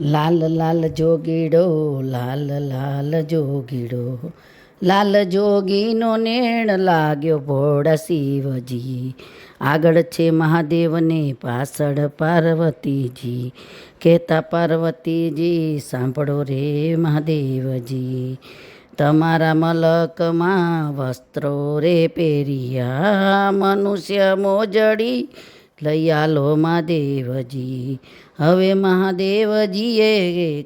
લાલ લાલ જોગીડો, લાલ લાલ જોગીડો. લાલ જોગીનો નેણ લાગ્યો ભોળા શિવજી. આગળ છે મહાદેવને પાછળ પાર્વતીજી. કહેતા પાર્વતીજી, સાંભળો રે મહાદેવજી. તમારા મલકમાં વસ્ત્રો રે પહેર્યા, મનુષ્ય મોજડી લઈ આલો મહાદેવજી. હવે મહાદેવજીએ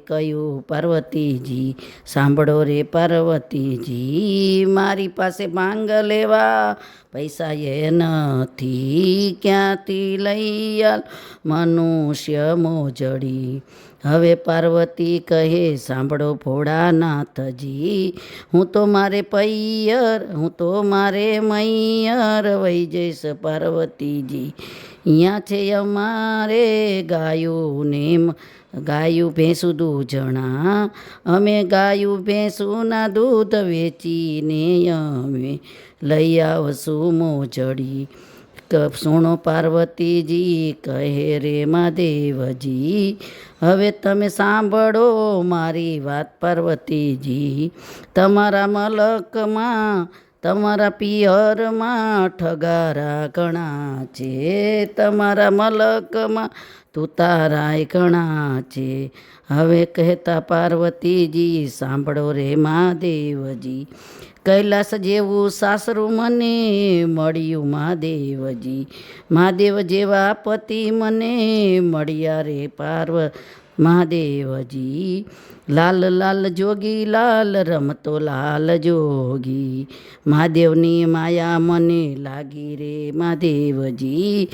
કહ્યું, પાર્વતીજી, સાંભળો રે પાર્વતીજી, મારી પાસે માંગ લેવા પૈસા એ નથી, ક્યાંથી લઈ આલ મનુષ્ય મોજડી. હવે પાર્વતી કહે, સાંભળો ભોળાનાથજી, હું તો મારે પૈયર, હું તો મારે મૈયર વહી જઈશ પાર્વતીજી અહીંયા છે અમારે ગાયું ને ગાયું ભેંસું દૂધણા અમે ગાયું ભેંસુંના દૂધ વેચીને અમે લઈ આવશું મોજડી. સુણો પાર્વતીજી કહે રે મહાદેવજી, હવે તમે સાંભળો મારી વાત પાર્વતીજી. તમારા મલકમાં તમારા પિયરમાં ઠગારા ઘણા છે, તમારા મલકમાં તુતારાય ઘણા છે. હવે કહેતા પાર્વતીજી, સાંભળો રે મહાદેવજી, કૈલાસ જેવું સાસરું મને મળ્યું મહાદેવજી. મહાદેવ જેવા પતિ મને મળ્યા રે પાર્વ મહાદેવજી લાલ લાલ જોગી લાલ રમતો લાલ જોગી. મહાદેવની માયા મને લાગી રે મહાદેવજી.